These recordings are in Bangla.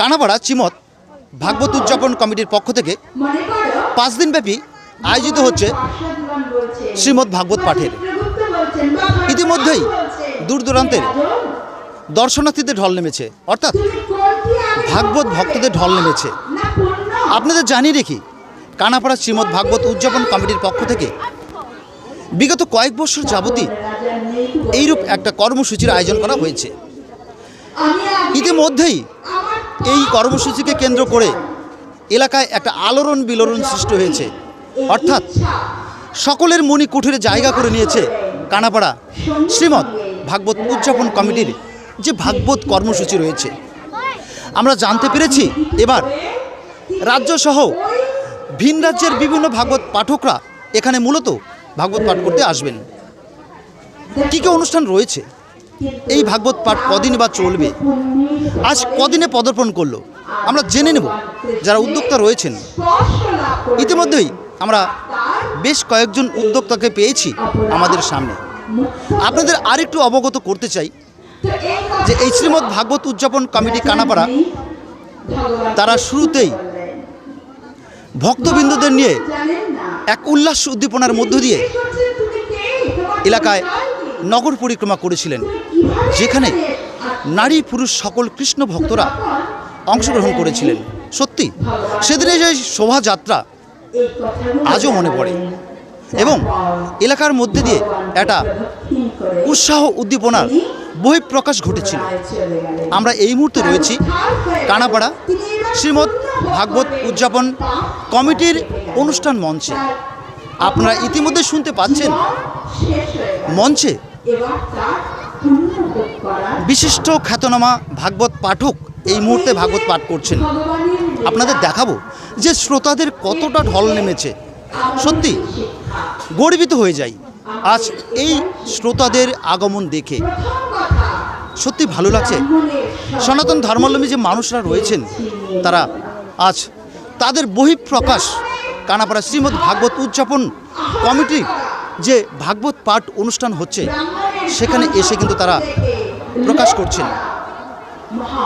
কানাপাড়া চিমত ভাগবত উদযাপন কমিটির পক্ষ থেকে পাঁচ দিনব্যাপী আয়োজিত হচ্ছে শ্রীমদ্ ভাগবত পাঠের। ইতিমধ্যেই দূর দূরান্তের দর্শনার্থীদের ঢল নেমেছে। অর্থাৎ ভাগবত ভক্তদের ঢল নেমেছে। আপনাদের জানিয়ে রেখি কানাপাড়া শ্রীমদ্ ভাগবত উদযাপন কমিটির পক্ষ থেকে বিগত কয়েক বছর যাবতই এইরূপ একটা কর্মসূচির আয়োজন করা হয়েছে। ইতিমধ্যেই এই কর্মসূচিকে কেন্দ্র করে এলাকায় একটা আলোড়ন বিলোড়ন সৃষ্টি হয়েছে। অর্থাৎ সকলের মনি কুঠিরে জায়গা করে নিয়েছে কানাপাড়া। শ্রীমৎ ভাগবত উদযাপন কমিটির যে ভাগবত কর্মসূচি রয়েছে। আমরা জানতে পেরেছি এবার রাজ্যসহ ভিন রাজ্যের বিভিন্ন ভাগবত পাঠকরা এখানে মূলত ভাগবত পাঠ করতে আসবেন। কী কী অনুষ্ঠান রয়েছে? এই ভাগবত পাঠ কদিন বা চলবে? আজ কদিনে পদার্পণ করল? আমরা জেনে নেব, যারা উদ্যোক্তা রয়েছেন। ইতিমধ্যেই আমরা বেশ কয়েকজন উদ্যোক্তাকে পেয়েছি আমাদের সামনে। আপনাদের আরেকটু অবগত করতে চাই যে এই শ্রীমৎ ভাগবত উদযাপন কমিটি কানাপাড়া, তারা শুরুতেই ভক্তবৃন্দদের নিয়ে এক উল্লাস উদ্দীপনার মধ্য দিয়ে এলাকায় নগর পরিক্রমা করেছিলেন, যেখানে নারী, পুরুষ সকল কৃষ্ণ ভক্তরা অংশগ্রহণ করেছিলেন। সত্যি, সেদিনে যে শোভাযাত্রা আজও মনে পড়ে এবং এলাকার মধ্যে দিয়ে একটা উৎসাহ উদ্দীপনার বহিঃপ্রকাশ ঘটেছিল। আমরা এই মুহূর্তে রয়েছি কানাপাড়া শ্রীমৎ ভাগবত উদযাপন কমিটির অনুষ্ঠান মঞ্চে। আপনারা ইতিমধ্যে শুনতে পাচ্ছেন মঞ্চে বিশিষ্ট খ্যাতনামা ভাগবত পাঠক এই মুহূর্তে ভাগবত পাঠ করছেন। আপনাদের দেখাবো যে শ্রোতাদের কতটা ঢল নেমেছে। সত্যি গর্বিত হয়ে যাই। আজ এই শ্রোতাদের আগমন দেখে। সত্যি ভালো লাগছে। সনাতন ধর্মাবলম্বী যে মানুষরা রয়েছেন তারা আজ তাদের বহিঃপ্রকাশ। কানাপাড়া শ্রীমৎ ভাগবত উদযাপন কমিটি যে ভাগবত পাঠ অনুষ্ঠান হচ্ছে, সেখানে এসে কিন্তু তারা প্রকাশ করছেন।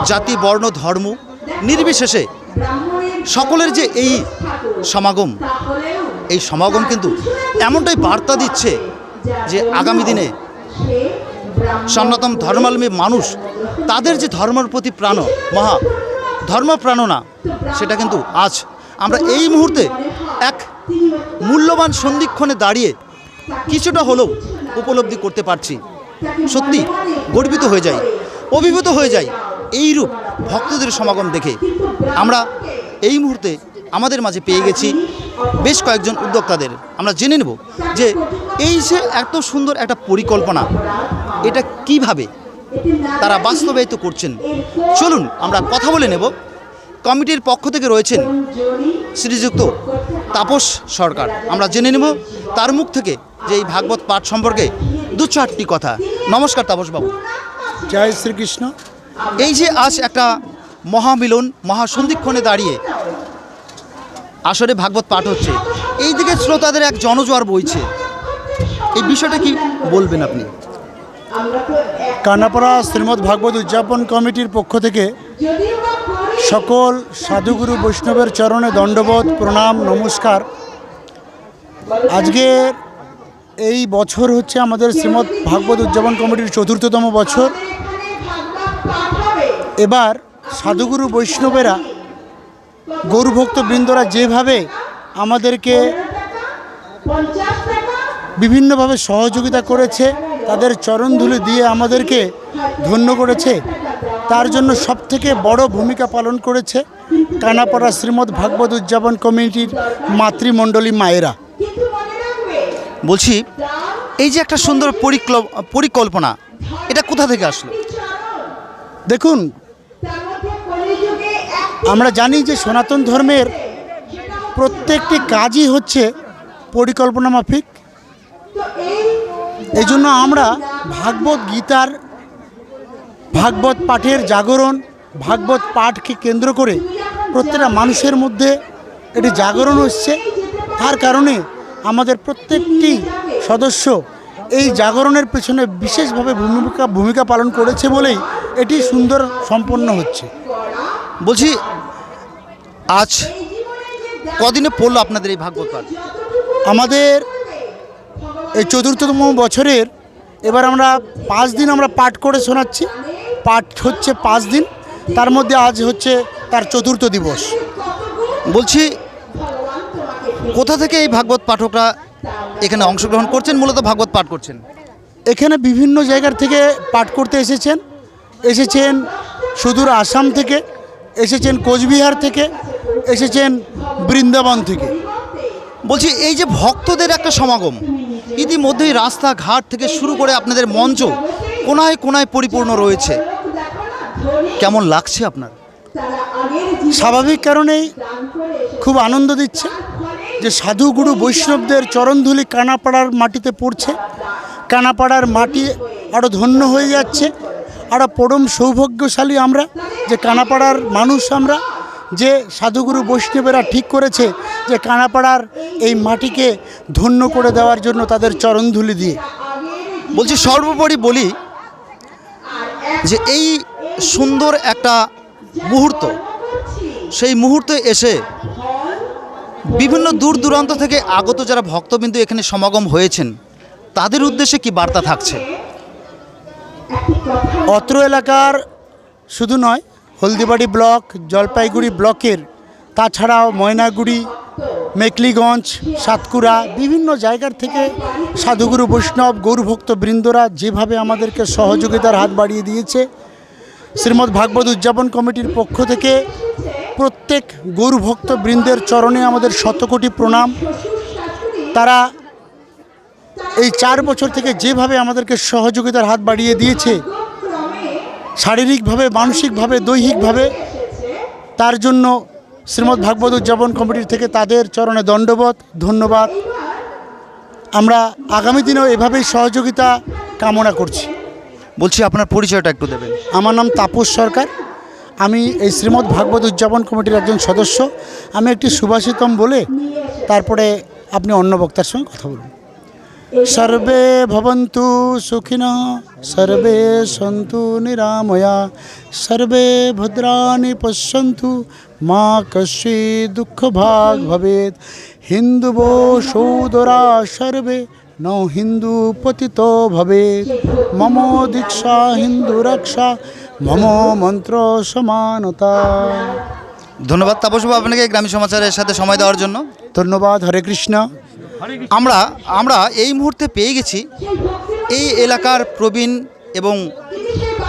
জাতি, বর্ণ, ধর্ম, নির্বিশেষে সকলের যে এই সমাগম এই সমাগম কিন্তু এমনটাই বার্তা দিচ্ছে যে আগামী দিনে সনাতন ধর্মালম্বী মানুষ, তাদের যে ধর্মের প্রতি প্রাণ, মহা ধর্মপ্রাণনা সেটা কিন্তু আজ আমরা এই মুহূর্তে এক মূল্যবান সন্ধিক্ষণে দাঁড়িয়ে কিছুটা হলেও উপলব্ধি করতে পারছি। সত্যি, গর্বিত হয়ে যাই, অভিভূত হয়ে যাই, এইরূপ ভক্তদের সমাগম দেখে। আমরা এই মুহূর্তে আমাদের মাঝে পেয়ে গেছি বেশ কয়েকজন উদ্যোক্তাদের। আমরা জেনে নেব যে এই যে এত সুন্দর একটা পরিকল্পনা, এটা কীভাবে তারা বাস্তবায়িত করছেন? চলুন, আমরা কথা বলে নেব। কমিটির পক্ষ থেকে রয়েছেন শ্রীযুক্ত তাপস সরকার। আমরা জেনে নেব তার মুখ থেকে যে এই ভাগবত পাঠ সম্পর্কে দু চারটি কথা। নমস্কার তাপসবাবু। জয় শ্রীকৃষ্ণ। এই যে আজ একটা মহামিলন মহাসন্ধিক্ষণে দাঁড়িয়ে আসরে ভাগবত পাঠ হচ্ছে এই দিকে শ্রোতাদের এক জনজোয়ার বইছে। এই বিষয়টা কি বলবেন আপনি? কানাপাড়া শ্রীমৎ ভাগবত উদযাপন কমিটির পক্ষ থেকে সকল সাধুগুরু বৈষ্ণবের চরণে দণ্ডবোধ প্রণাম নমস্কার। আজকে এই বছর হচ্ছে আমাদের শ্রীমৎ ভাগবত উদযাপন কমিটির চতুর্থতম বছর। এবার সাধুগুরু বৈষ্ণবেরা গৌরভক্ত বৃন্দরা যেভাবে আমাদেরকে বিভিন্নভাবে সহযোগিতা করেছে, তাদের চরণধুলি দিয়ে আমাদেরকে ধন্য করেছে, তার জন্য সবথেকে বড় ভূমিকা পালন করেছে কানাপাড়া শ্রীমৎ ভাগবত উদযাপন কমিটির মাতৃমণ্ডলী মায়েরা। বলছি, এই যে একটা সুন্দর পরিকল- পরিকল্পনা, এটা কোথা থেকে আসলো? দেখুন, আমরা জানি যে সনাতন ধর্মের প্রত্যেকটি কাজই হচ্ছে পরিকল্পনা মাফিক। এই জন্য আমরা ভাগবত গীতার, ভাগবত পাঠের জাগরণ, ভাগবত পাঠকে কেন্দ্র করে প্রত্যেকটা মানুষের মধ্যে এটি জাগরণ হচ্ছে। তার কারণে আমাদের প্রত্যেকটি সদস্য এই জাগরণের পেছনে বিশেষভাবে ভূমিকা ভূমিকা পালন করেছে বলেই এটি সুন্দর সম্পন্ন হচ্ছে। বলছি আজ কদিনে পড়ল আপনাদের এই ভাগবত পাঠ আমাদের এই চতুর্থতম বছরের এবার আমরা পাঁচ দিন আমরা পাঠ করে শোনাচ্ছি। পাঠ হচ্ছে পাঁচ দিন তার মধ্যে আজ হচ্ছে তার চতুর্থ দিবস। বলছি কোথা থেকে এই ভাগবত পাঠকরা এখানে অংশগ্রহণ করছেন মূলত ভাগবত পাঠ করছেন? এখানে বিভিন্ন জায়গার থেকে পাঠ করতে এসেছেন। এসেছেন সুদূর আসাম থেকে এসেছেন কোচবিহার থেকে এসেছেন বৃন্দাবন থেকে। বলছি এই যে ভক্তদের একটা সমাগম ইতিমধ্যেই রাস্তাঘাট থেকে শুরু করে আপনাদের মঞ্চ কোনায় কোনায় পরিপূর্ণ রয়েছে। কেমন লাগছে আপনার? স্বাভাবিক কারণেই খুব আনন্দ দিচ্ছে। যে সাধুগুরু বৈষ্ণবদের চরণধুলি কানাপাড়ার মাটিতে পড়ছে, কানাপাড়ার মাটি আরও ধন্য হয়ে যাচ্ছে আরও পরম সৌভাগ্যশালী আমরা, যে কানাপাড়ার মানুষ আমরা, যে সাধুগুরু বৈষ্ণবেরা ঠিক করেছে যে কানাপাড়ার এই মাটিকে ধন্য করে দেওয়ার জন্য তাদের চরণধুলি দিয়ে। বলছি সর্বোপরি বলি যে এই সুন্দর একটা মুহূর্ত, সেই মুহূর্তে এসে বিভিন্ন দূর দূরান্ত থেকে আগত যারা ভক্তবিন্দু এখানে সমাগম হয়েছেন, তাদের উদ্দেশ্যে কি বার্তা থাকছে? অত্র এলাকার শুধু নয়, হলদিবাড়ি ব্লক, জলপাইগুড়ি ব্লকের, তাছাড়াও ময়নাগুড়ি, মেকলিগঞ্জ সাতকুড়া বিভিন্ন জায়গার থেকে সাধুগুরু বৈষ্ণব, গৌরভক্ত বৃন্দরা যেভাবে আমাদেরকে সহযোগিতার হাত বাড়িয়ে দিয়েছে, শ্রীমদ্ ভাগবত উদযাপন কমিটির পক্ষ থেকে প্রত্যেক গৌরভক্ত বৃন্দের চরণে আমাদের শতকোটি প্রণাম। তারা এই চার বছর থেকে যেভাবে আমাদেরকে সহযোগিতার হাত বাড়িয়ে দিয়েছে শারীরিকভাবে মানসিকভাবে দৈহিকভাবে তার জন্য শ্রীমদ্ ভাগবত উদযাপন কমিটির থেকে তাদের চরণে দণ্ডবোধ ধন্যবাদ। আমরা আগামী দিনেও এভাবেই সহযোগিতা কামনা করছি। বলছি আপনার পরিচয়টা একটু দেবেন। আমার নাম তাপস সরকার। আমি এই শ্রীমদ্ ভাগবত উদযাপন কমিটির একজন সদস্য। আমি একটি সুভাষিতম বলে তারপরে আপনি অন্য বক্তার সঙ্গে কথা বলুন। সর্বে ভবন্তু সুখিন, সর্বে সন্তু নিরাময়া, সর্বে ভদ্রাণি পশ্যন্তু, মা কশি দুঃখ ভাগ ভবেদ হিন্দুবো সৌদরা সর্বে ন হিন্দু পতিত ভবেদ মম দীক্ষা হিন্দু রক্ষা মম মন্ত্র সমানতা। ধন্যবাদ তাপসবাবু আপনাকে গ্রামী সমাচারের সাথে সময় দেওয়ার জন্য। ধন্যবাদ হরে কৃষ্ণ। আমরা আমরা এই মুহূর্তে পেয়ে গেছি এই এলাকার প্রবীণ এবং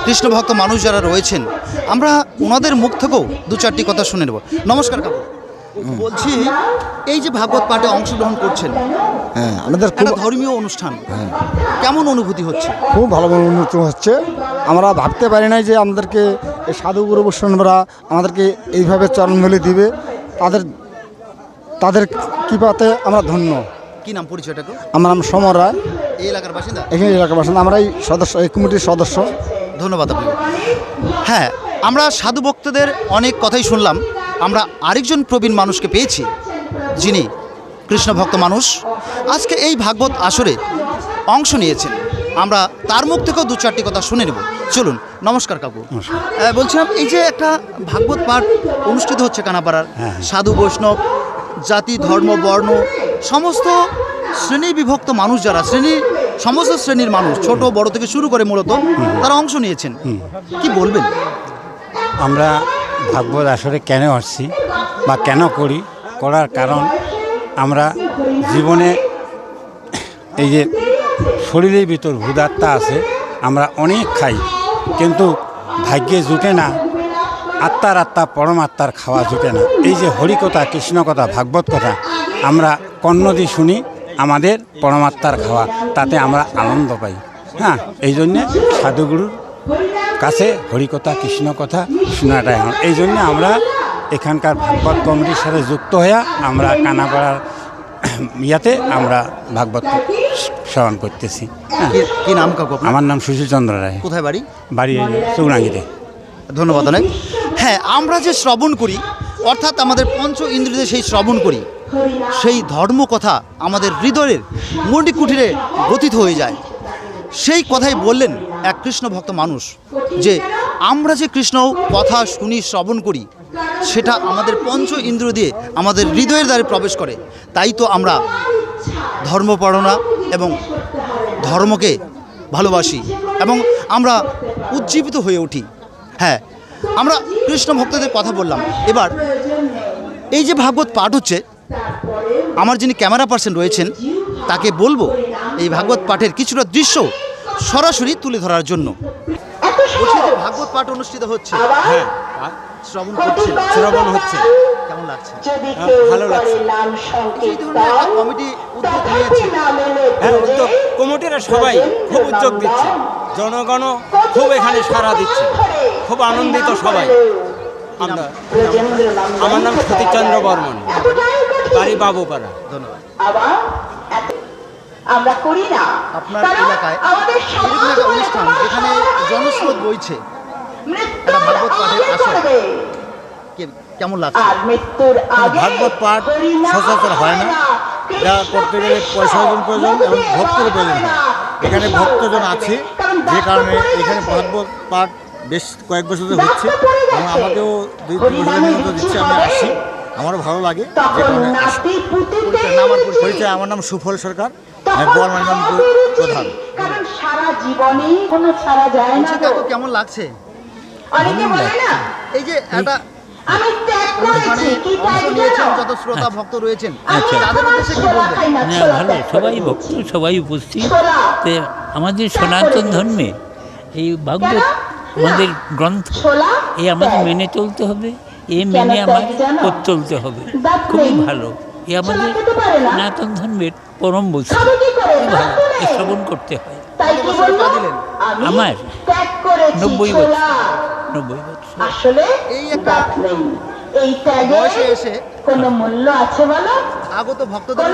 কৃষ্ণভক্ত মানুষ যারা রয়েছেন আমরা ওনাদের মুখ থেকেও দু চারটি কথা শুনে নেব। নমস্কার কাকু। বলছি এই যে ভাগবত পাঠে অংশগ্রহণ করছেন হ্যাঁ আমাদের খুব ধর্মীয় অনুষ্ঠান কেমন অনুভূতি হচ্ছে? খুব ভালো অনুভূতি হচ্ছে। আমরা ভাবতে পারি নাই যে আমাদেরকে এই সাধুগুরু বৈষ্ণবরা আমাদেরকে এইভাবে চরণগুলি দিবে। তাদের তাদের কৃপাতে আমরা ধন্য। কি নাম পরিচয়টা আমার নাম সমর রায়। এই এলাকার বাসিন্দা? এখানে এলাকার বাসিন্দা। আমরা এই সদস্য এই কমিটির সদস্য। ধন্যবাদ আপনাকে। হ্যাঁ আমরা সাধু ভক্তদের অনেক কথাই শুনলাম। আমরা আরেকজন প্রবীণ মানুষকে পেয়েছি যিনি কৃষ্ণভক্ত মানুষ। আজকে এই ভাগবত আসরে অংশ নিয়েছেন। আমরা তার মুখ থেকেও দু চারটি কথা শুনে নেব। চলুন নমস্কার কাকু। বলছিলাম এই যে একটা ভাগবত পাঠ অনুষ্ঠিত হচ্ছে কানাপাড়ার সাধু বৈষ্ণব জাতি ধর্ম বর্ণ সমস্ত শ্রেণি বিভক্ত মানুষ যারা শ্রেণির সমস্ত শ্রেণির মানুষ ছোট বড় থেকে শুরু করে মূলত তারা অংশ নিয়েছেন। কি বলবেন? আমরা ভাগবত আসরে কেন আসছি বা কেন করি, করার কারণ আমরা জীবনে এই যে শরীরের ভিতর ভূদাত্মা আছে, আমরা অনেক খাই, কিন্তু ভাগ্যে জুটে না, আত্মার আত্মা পরমাত্মার খাওয়া জুটে না। এই যে হরিকথা কৃষ্ণকথা ভাগবত কথা, আমরা দিয়ে শুনি আমাদের পরমাত্মার খাওয়া, তাতে আমরা আনন্দ পাই। হ্যাঁ এই জন্যে সাধুগুরুর কাছে হরিকথা কৃষ্ণ কথা শোনাটাই হয় এই জন্য আমরা এখানকার ভাগবত কমিটির সাথে যুক্ত হয়ে আমরা কানাপাড়ার ইয়াতে আমরা ভাগবত শ্রবণ করতেছি। হ্যাঁ। কি- নাম কাকু আমার নাম সুশীল চন্দ্র রায়। কোথায় বাড়ি? বাড়ি চৌরাঙ্গিতে। ধন্যবাদ অনেক। হ্যাঁ আমরা যে শ্রবণ করি অর্থাৎ আমাদের পঞ্চ ইন্দ্রিয়তে সেই শ্রবণ করি সেই ধর্ম কথা আমাদের হৃদয়ের মন্ডি কুঠিরে গঠিত হয়ে যায়। সেই কথাই বললেন এক কৃষ্ণ ভক্ত মানুষ যে আমরা যে কৃষ্ণ কথা শুনি, শ্রবণ করি, সেটা আমাদের পঞ্চ ইন্দ্র দিয়ে আমাদের হৃদয়ের দ্বারে প্রবেশ করে। তাই তো আমরা ধর্মপড়না এবং ধর্মকে ভালোবাসি এবং আমরা উজ্জীবিত হয়ে উঠি। হ্যাঁ আমরা কৃষ্ণ ভক্তদের কথা বললাম। এবার এই যে ভাগবত পাঠ হচ্ছে, আমার যিনি ক্যামেরা পার্সন রয়েছেন, তাকে বলব, এই ভাগবত পাঠের কিছুটা দৃশ্য সরাসরি তুলে ধরার জন্য। বলছি যে ভাগবত পাঠ অনুষ্ঠিত হচ্ছে। হ্যাঁ। শ্রবণ করছে শ্রবণ হচ্ছে। কেমন লাগছে? ভালো লাগছে। এই ধরনের একটা কমিটি উদ্যোগ নিয়েছে। হ্যাঁ উদ্যোগ কমিটিরা সবাই খুব উদ্যোগ দিচ্ছে। জনগণও খুব এখানে সাড়া দিচ্ছে। খুব আনন্দিত সবাই। আমরা আমার নাম সতীশচন্দ্র বর্মন। বাড়ি বাবুপাড়া। ধন্যবাদ। আমরা করি না। আপনার এলাকায় আমাদের একটা অনুষ্ঠান যেখানে জনস্রোত বইছে। ভাগবত পাঠের আসর। কেমন লাগছে? আর মৃত্যুর আগে ভাগবত পাঠ সচরাচর হয় না। যা করতে গেলে পয়সার প্রয়োজন এবং ভক্তের প্রয়োজন। হয় এখানে ভক্তজন আছে যে কারণে এখানে ভাগবত পাঠ বেশ কয়েক বছর ধরে হচ্ছে। এবং আমাকেও দুই তিন বছর নিয়মিত দিচ্ছে আমি আসি আমারও ভালো লাগে যে কারণে। নাম পরিচয়। আমার নাম সুফল সরকার। প্রধান। কারণ সারা জীবনেই কোনো ছাড়া যায় না বলছি কেমন লাগছে? অনেকে বলে না এই যে একটা আমি ত্যাগ করেছি কি ত্যাগ নিয়েছেন যত শ্রোতা ভক্ত রয়েছেন তাদের উদ্দেশ্যে কি বলবেন? খাই না, না ছোলা ভালো সবাই ভক্ত সবাই উপস্থিত। আমাদের সনাতন ধর্মে এই ভাগবত আমাদের গ্রন্থ এই আমাদের মেনে চলতে হবে এ মেনে আমার চলতে হবে। খুবই ভালো। এ আমাদের। সনাতন ধর্মের পরম বস্তু শ্রবণ করতে হয়। আমার নব্বই বছর। নব্বই বছর। এই একটা এই বয়সে এসে কোনো মূল্য আছে বলো? আগত ভক্তদের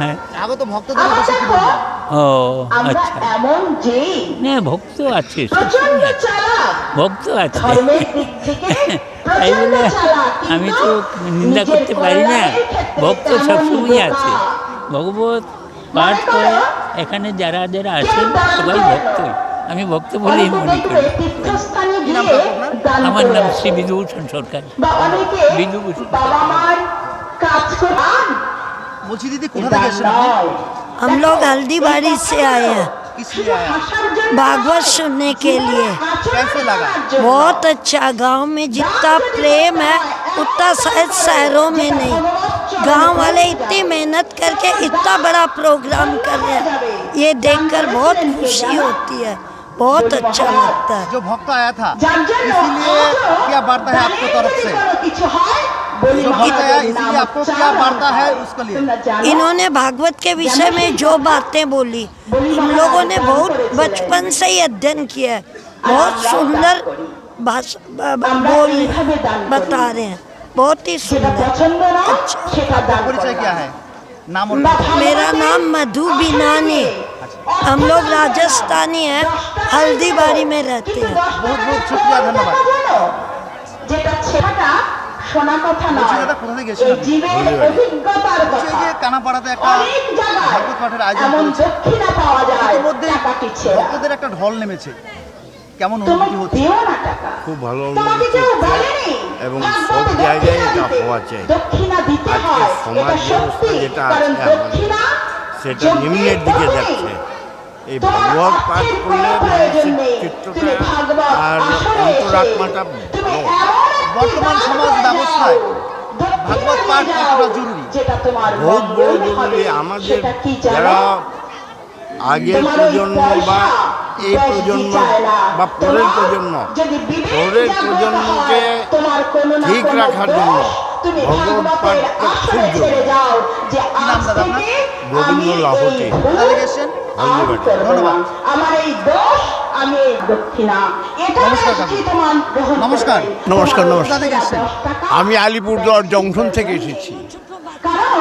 হ্যাঁ। আগত ভক্তদের ও আচ্ছা। এমন যে না ভক্ত আছে। প্রচণ্ড চালাক। ভক্ত আছে তাই বলে আমি তো নিন্দা করতে পারি না। ভক্ত সবসময় আছে। ভগবত পাঠ করে এখানে যারা যারা আছেন সবাই ভক্ত। আমি ভক্ত বলেই মনে করি। আমার নাম শ্রী বিধুভূষণ সরকার। বিধুভূষণ। কাজ বলছি দিদি কোথা থেকে? নয়। हम लोग हल्दी बारी से आए हैं। भागवत सुनने के लिए। कैसे लगा? बहुत अच्छा। गाँव में जितना प्रेम है उतना शायद शहरों में नहीं। गाँव वाले इतनी मेहनत करके इतना बड़ा प्रोग्राम कर रहे हैं। ये देखकर बहुत खुशी होती है। बहुत अच्छा लगता है। जो भक्त आया था इसीलिए क्या वार्ता है आपकी तरफ़ से? आपको क्या वार्ता है उसके लिए? इन्होंने भागवत के विषय में जो बातें बोली हम लोगों ने बहुत बचपन से ही अध्ययन किया है। बहुत सुंदर भाषा बोल बता रहे हैं। बहुत ही सुंदर। अच्छा। क्या है? नाम मेरा नाम मधु बिनानी। हम लोग राजस्थानी हैं हल्दीबारी में रहते हैं। बहुत बहुत शुक्रिया धन्यवाद। শোনা কথা নয়। কোথা থেকে এসেছেন জীবের অভিজ্ঞতার কথা যে কানাপাড়াতে একটা অনেক জায়গায় ভাগবত পাঠের আয়োজন এমন করেছে। দক্ষিণা পাওয়া যায় ইতিমধ্যে ভক্তদের একটা ঢল নেমেছে। কেমন অনুভূতি হচ্ছে? খুব ভালো অনুভূতি হচ্ছে। এবং সব জায়গায় এটা হওয়া চাই। দক্ষিণা দিতে আজকে হয়। সমাজ ব্যবস্থা যেটা আছে আমাদের, সেটা নিম্নের দিকে যাচ্ছে। এই ভাগবত পাঠ করলে। মানসিক চিত্রটা আর অন্তরাত্মাটা তুমি ভালো এমন একটি বর্তমান সমাজ ব্যবস্থায় ভাগবত পাঠ কতটা জরুরি? যেটা তোমার বহুত বড় জরুরি আমাদের? যারা আগের প্রজন্ম বা এই প্রজন্ম বা পরের প্রজন্ম পরের প্রজন্মকে ঠিক রাখার জন্য তুমি ভগবত পাঠটা খুব জরুরি। গোবিন্দ লাহোটি। ধন্যবাদ। আমার এই দোষ আমি দক্ষিণা। এটা নমস্কার নমস্কার। নমস্কার, আমি আলিপুরদুয়ার জংশন থেকে এসেছি।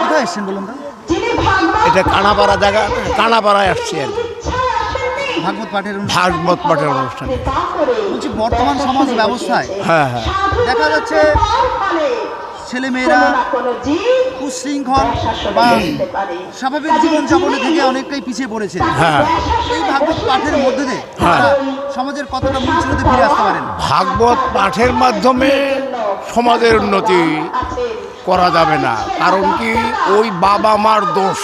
কোথায় এসেছেন বলুন তো? যিনি ভাগবত এটা কানাপাড়া জায়গা কানাপাড়ায় আসছি আর ভাগবত পাঠের অনুষ্ঠান। ভাগবত পাঠের অনুষ্ঠানে। বলছি বর্তমান সমাজ ব্যবস্থায় হ্যাঁ হ্যাঁ। দেখা যাচ্ছে ছেলেমেয়েরা কুশৃঙ্খল বা স্বাভাবিক জীবন যাপনের থেকে অনেকটাই পিছিয়ে পড়েছে। হ্যাঁ। ভাগবত পাঠের মধ্যে দিয়ে সমাজের কতটা মূল ফিরে আসতে পারেন? ভাগবত পাঠের মাধ্যমে সমাজের উন্নতি করা যাবে না। কারণ কি? ওই বাবা মার দোষ।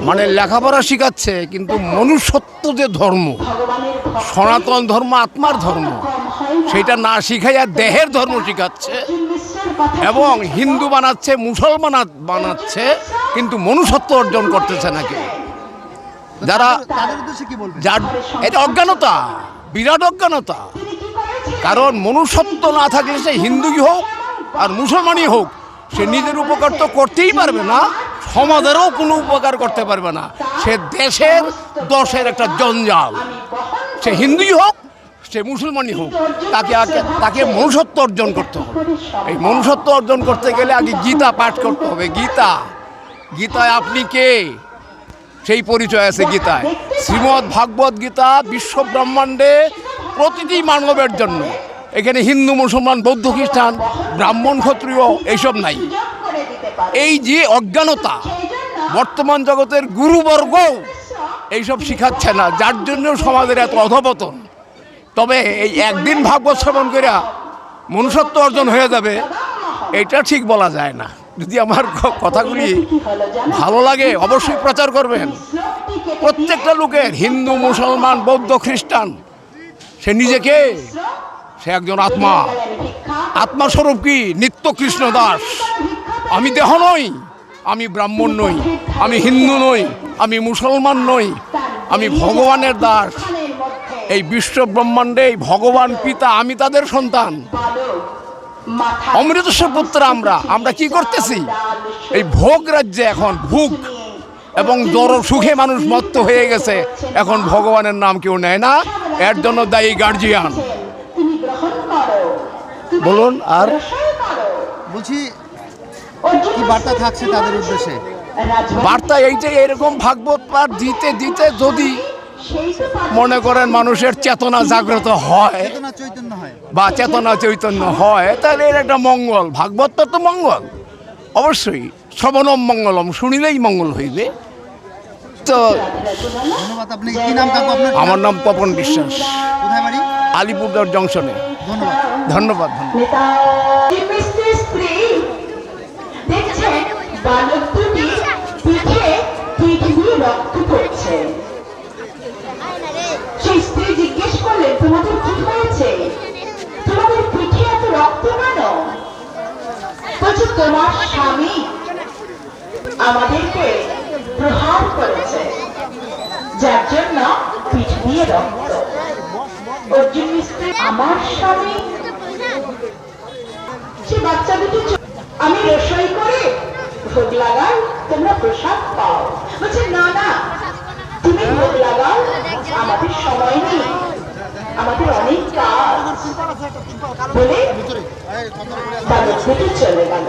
মানে লেখাপড়া শিখাচ্ছে কিন্তু মনুষ্যত্ব যে ধর্ম সনাতন ধর্ম আত্মার ধর্ম সেটা না শিখাইয়া দেহের ধর্ম শিখাচ্ছে এবং হিন্দু বানাচ্ছে মুসলমান বানাচ্ছে কিন্তু মনুষ্যত্ব অর্জন করতেছে না কেউ যারা যার এটা অজ্ঞানতা বিরাট অজ্ঞানতা। কারণ মনুষ্যত্ব না থাকলে সে হিন্দুই হোক আর মুসলমানই হোক সে নিজের উপকার তো করতেই পারবে না সমাজেরও কোনো উপকার করতে পারবে না। সে দেশের দশের একটা জঞ্জাল। সে হিন্দুই হোক সে মুসলমানই হোক তাকে আগে তাকে মনুষ্যত্ব অর্জন করতে হবে। এই মনুষ্যত্ব অর্জন করতে গেলে আগে গীতা পাঠ করতে হবে। গীতা। গীতায় আপনি কে? সেই পরিচয় আছে গীতায়। শ্রীমৎ ভাগবত গীতা বিশ্ব ব্রহ্মাণ্ডে প্রতিটি মানবের জন্য। এখানে হিন্দু মুসলমান বৌদ্ধ খ্রিস্টান ব্রাহ্মণ ক্ষত্রিয় এইসব নাই। এই যে অজ্ঞানতা বর্তমান জগতের গুরুবর্গ এইসব শিখাচ্ছে না যার জন্য সমাজের এত অধপতন। তবে এই একদিন ভাগবত শ্রবণ করে মনুষ্যত্ব অর্জন হয়ে যাবে এটা ঠিক বলা যায় না। যদি আমার কথাগুলি ভালো লাগে, অবশ্যই প্রচার করবেন। প্রত্যেকটা লোকের, হিন্দু, মুসলমান, বৌদ্ধ, খ্রিস্টান, সে নিজেকে, সে একজন আত্মা। আত্মা স্বরূপ কি? নিত্য কৃষ্ণ দাস। আমি দেহ নই, আমি ব্রাহ্মণ নই, আমি হিন্দু নই, আমি মুসলমান নই, আমি ভগবানের দাস। এই বিশ্ব ব্রহ্মাণ্ডে এই ভগবান, পিতা, আমি তাদের সন্তান। অমৃতেশ্বর পুত্র আমরা। আমরা কি করতেছি? এই ভোগ রাজ্যে এখন ভোগ এবং জড় সুখে মানুষ মত্ত হয়ে গেছে। এখন ভগবানের নাম কেউ নেয় না। এর জন্য দায়ী গার্জিয়ান তুমি গ্রহণ করো। তুমি বলুন আর? বুঝি কি বার্তা থাকছে তাদের উদ্দেশ্যে? বার্তা এইটাই এরকম ভাগবত পাঠ দিতে দিতে যদি মনে করেন মানুষের চেতনা জাগ্রত হয় চেতনা চৈতন্য হয়। বা চেতনা চৈতন্য হয় তাহলে এর একটা মঙ্গল। ভাগবত তো মঙ্গল। অবশ্যই শ্রবণম মঙ্গলম শুনিলেই মঙ্গল হইবে। তো আপনি কি নাম আমার নাম তপন বিশ্বাস। কোথায় বাড়ি? আলিপুরদুয়ার জংশনে। ধন্যবাদ। ধন্যবাদ ধন্যবাদ নেতা এই মিষ্টি স্ত্রী দেখছেন বালক দুটি পিঠে পিঠ দিয়ে রক্ত পড়ছে সেই স্ত্রী জিজ্ঞেস তোমাদের কি হয়েছে? তোমাদের পিঠে এত রক্ত কেন? বলছে, তোমার স্বামী আমাদেরকে প্রহার করেছে, যার জন্য পিঠ দিয়ে রক্ত। অর্জুন মিস্ত্রি আমার স্বামী। সে বাচ্চা দুটো আমি রসই করে ভোগ লাগাই, তোমরা প্রসাদ পাও। বলছে, না না, তুমি ভোগ লাগাও, আমাদের সময় নেই। আমাদের অনেক কাজ। বলে চলে গেল